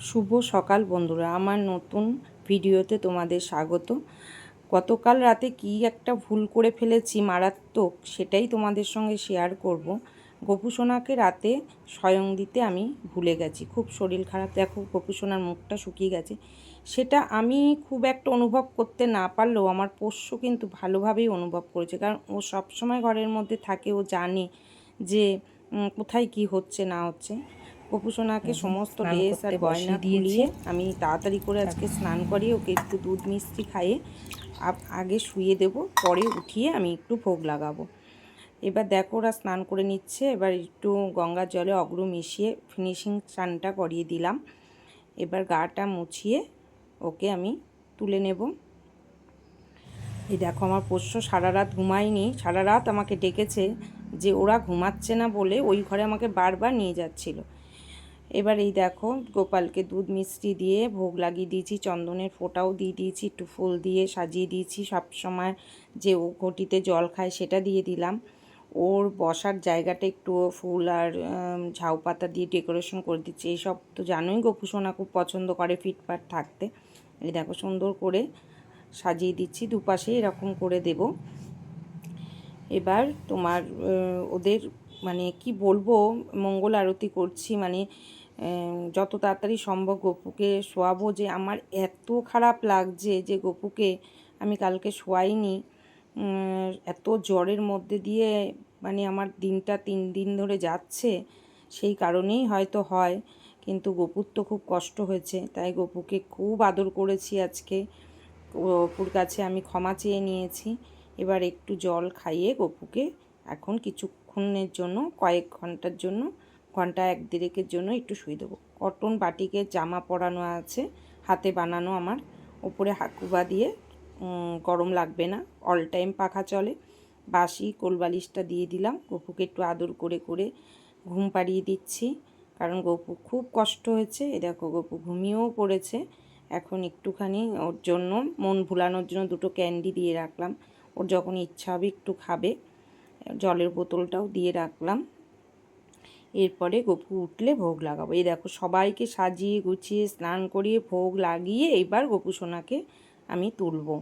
শুভ সকাল বন্ধুরা। আমার নতুন ভিডিওতে তোমাদের স্বাগত। গতকাল রাতে কি একটা ভুল করে ফেলেছি মারাত্মক সেটাই তোমাদের সঙ্গে শেয়ার করব। গোপুসোনাকে রাতে স্বয়ং দিতে আমি ভুলে গেছি। খুব শরীর খারাপ। দেখো গোপুসোনার মুখটা শুকিয়ে গেছে। সেটা আমি খুব একটা অনুভব করতে না পারলেও আমার পোষ্য কিন্তু ভালোভাবেই অনুভব করেছে। কারণ ও সবসময় ঘরের মধ্যে থাকে, ও জানে যে কোথায় কি হচ্ছে, না হচ্ছে। গোপুসোনাকে সমস্ত স্নান ড্রেস আর গয়না দিয়েছি। আমি তাড়াতাড়ি করে আজকে স্নান করিয়ে ওকে একটু দুধ মিষ্টি খাইয়ে আগে শুয়ে দেব পরে উঠিয়ে আমি একটু ভোগ লাগাবো। এবার দেখো ওরা স্নান করে নিচ্ছে এবার একটু গঙ্গার জলে অগ্রু মিশিয়ে ফিনিশিং স্নানটা করিয়ে দিলাম। এবার গাটা মুছিয়ে ওকে আমি তুলে নেব। এই দেখো আমার পোষ্য সারা রাত ঘুমায়নি সারা রাত আমাকে ডেকেছে যে ওরা ঘুমাচ্ছে না বলে ওই ঘরে আমাকে বারবার নিয়ে যাচ্ছিল। এবার এই দেখো, গোপালকে দুধ মিষ্টি দিয়ে ভোগ লাগিয়ে দিয়েছি, চন্দনের ফোঁটাও দিয়ে দিয়েছি, একটু ফুল দিয়ে সাজিয়ে দিয়েছি, সব সময় যে ও ঘটিতে জল খায় সেটা দিয়ে দিলাম। ওর বসার জায়গাটা একটু ফুল আর ঝাউ পাতা দিয়ে ডেকোরেশন করে দিচ্ছি এইসব তো জানোই গোপুসোনা খুব পছন্দ করে ফিটফাট থাকতে। এই দেখো সুন্দর করে সাজিয়ে দিচ্ছি, দুপাশে এরকম করে দেব। এবার তোমার ওদের মানে কি বলব, মঙ্গল আরতি করছি মানে যত তাড়াতাড়ি সম্ভব গপুকে শোয়াবো যে আমার এত খারাপ লাগছে যে গপুকে আমি কালকে শোয়াইনি। এত জ্বরের মধ্যে দিয়ে মানে আমার দিনটা তিন দিন ধরে যাচ্ছে, সেই কারণেই হয়তো হয়। কিন্তু গপুর তো খুব কষ্ট হয়েছে, তাই গপুকে খুব আদর করেছি আজকে। গপুর কাছে আমি ক্ষমা চেয়ে নিয়েছি। এবার একটু জল খাইয়ে গপুকে এখন কিছুক্ষণের জন্য, কয়েক ঘণ্টার জন্য ঘণ্টা এক দেড়েকের জন্য একটু শুয়ে দেবো। কটন বাটিকে জামা পরানো আছে, হাতে বানানো আমার। ওপরে হাকুবা দিয়ে গরম লাগবে না অল টাইম পাখা চলে। বাসি কোলবালিশটা দিয়ে দিলাম গপুকে একটু আদর করে করে ঘুম পাড়িয়ে দিচ্ছি। কারণ গপু খুব কষ্ট হয়েছে। এ দেখো গপু ঘুমিয়েও পড়েছে। এখন একটুখানি ওর জন্য, মন ভুলানোর জন্য দুটো ক্যান্ডি দিয়ে রাখলাম। ওর যখন ইচ্ছা হবে একটু খাবে, জলের বোতলটাও দিয়ে রাখলাম। এরপরে গপু উঠলে ভোগ লাগাবো। এই দেখো, সবাইকে সাজিয়ে গুছিয়ে স্নান করিয়ে ভোগ লাগিয়ে এইবার গপু সোনাকে আমি তুলবো।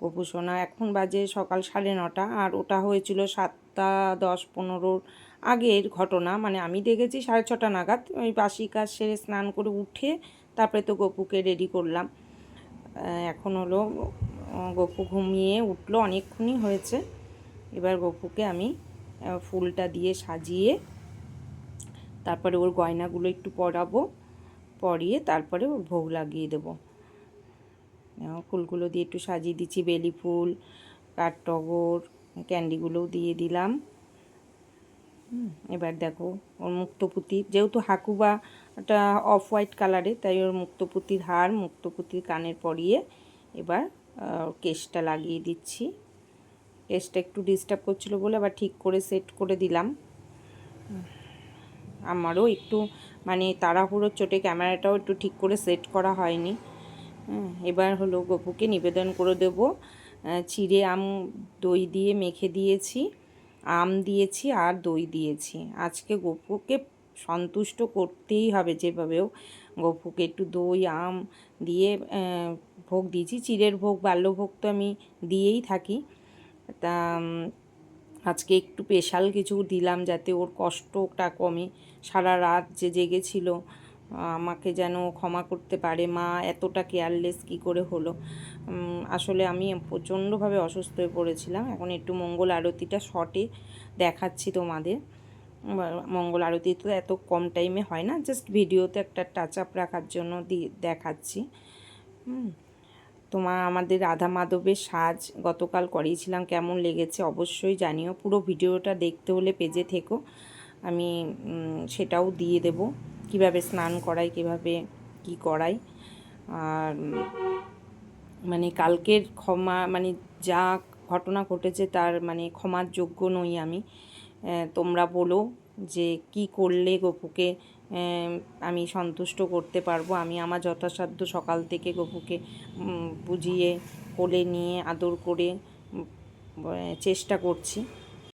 গপু সোনা এখন বাজে সকাল সাড়ে নটা, আর ওটা হয়েছিল সাতটা দশ পনেরোর আগের ঘটনা। মানে আমি দেখেছি সাড়ে ছটা নাগাদ, ওই বাসি কাজ সেরে স্নান করে উঠে তারপরে তো গপুকে রেডি করলাম। এখন হলো গপু ঘুমিয়ে উঠল, অনেকক্ষণই হয়েছে। এবার গপুকে আমি ফুলটা দিয়ে সাজিয়ে তারপরে ওর গয়নাগুলো একটু পরাবো, পরিয়ে তারপরে ওর ভোগ লাগিয়ে দেবো। ফুলগুলো দিয়ে একটু সাজিয়ে দিচ্ছি, বেলি ফুল কাঠটগর ক্যান্ডিগুলোও দিয়ে দিলাম। এবার দেখো ওর মুক্তপুতি, যেহেতু হাকুবাটা অফ হোয়াইট কালারে, তাই ওর মুক্তপুতির হার, মুক্তপুতির কানের পরিয়ে এবার কেশটা লাগিয়ে দিচ্ছি। কেশটা একটু ডিস্টার্ব করছিল বলে আবার ঠিক করে সেট করে দিলাম। আমারও একটু মানে তাড়াহুড়োর চোটে ক্যামেরাটাও একটু ঠিক করে সেট করা হয়নি। হ্যাঁ, এবার হলো গপুকে নিবেদন করে দেব। চিড়ে আম দই দিয়ে মেখে দিয়েছি আম দিয়েছি আর দই দিয়েছি। আজকে গপুকে সন্তুষ্ট করতেই হবে যেভাবেও গপুকে একটু দই আম দিয়ে ভোগ দিয়েছি। চিড়ের ভোগ বাল্যভোগ তো আমি দিয়েই থাকি। তা আজকে একটু স্পেশাল কিছু দিলাম যাতে ওর কষ্টটা কমে। সারা রাত যে জেগেছিল, আমাকে যেন ক্ষমা করতে পারে। মা এতটা কেয়ারলেস কি করে হলো? আসলে আমি প্রচণ্ডভাবে অসুস্থ হয়ে পড়েছিলাম। এখন একটু মঙ্গল আরতিটা শর্টে দেখাচ্ছি তোমাদের। মঙ্গল আরতি তো এত কম টাইমে হয় না। জাস্ট ভিডিওতে একটা টাচ আপ রাখার জন্য দিয়ে দেখাচ্ছি। হুম। তোমার আমাদের রাধা মাধবের সাজ গতকাল করিয়েছিলাম, কেমন লেগেছে অবশ্যই জানিও। পুরো ভিডিওটা দেখতে হলে পেজে থেকো, আমি সেটাও দিয়ে দেব, কীভাবে স্নান করাই কীভাবে কি করাই আর মানে কালকের ক্ষমা মানে যা ঘটনা ঘটেছে তার মানে ক্ষমার যোগ্য নই আমি। তোমরা বলো যে কি করলে গপুকে আমি সন্তুষ্ট করতে পারব। আমি আমার যথাসাধ্য সকাল থেকে গপুকে বুঝিয়ে, কোলে নিয়ে, আদর করে চেষ্টা করছি।